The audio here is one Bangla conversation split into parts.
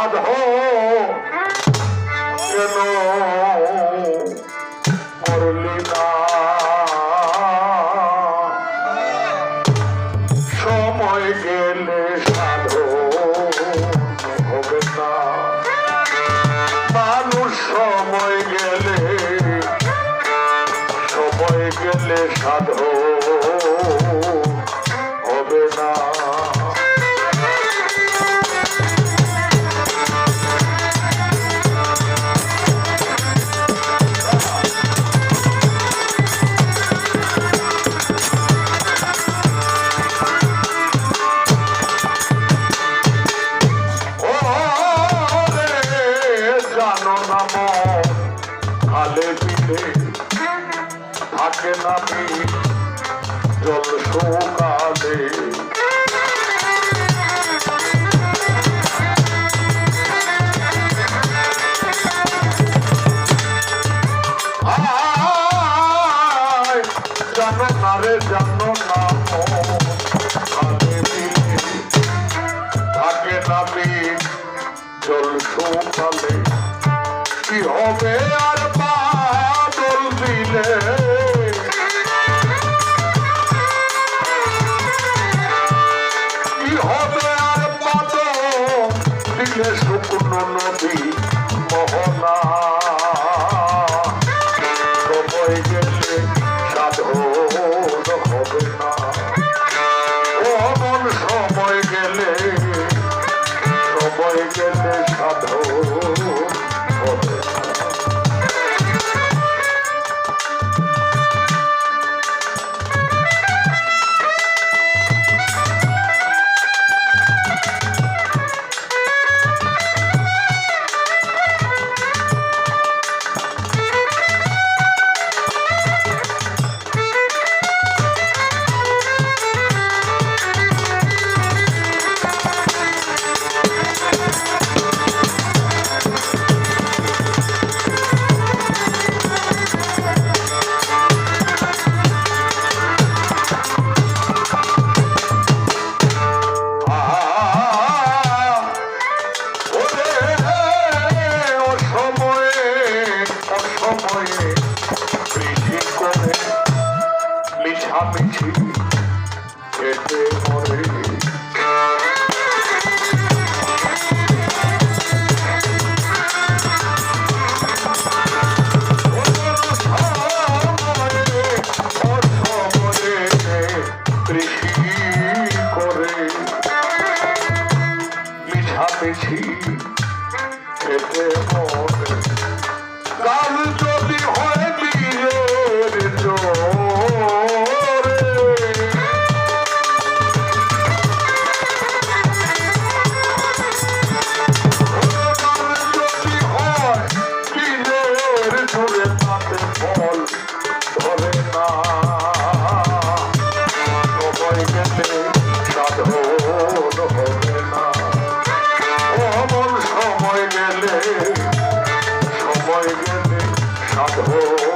সাধ কেন করলি না সময় গেলে সাধ হবে সময় গেলে সময় গেলে সাধ থাকে না জল শুকালে। জানো না রে, জানো না থাকে না জল শুকালে। কি হবে আর বাদল দিলে? গেলে সাধন হবে না অমন সময় গেলে সময় গেলে সাধন মিছামিছি এতে মরে কাল সাধন হবে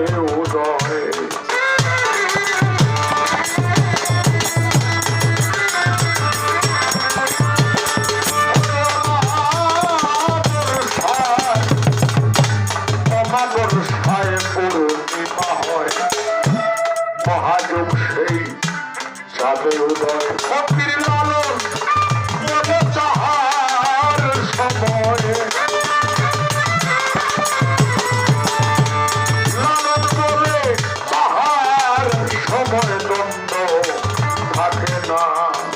you song.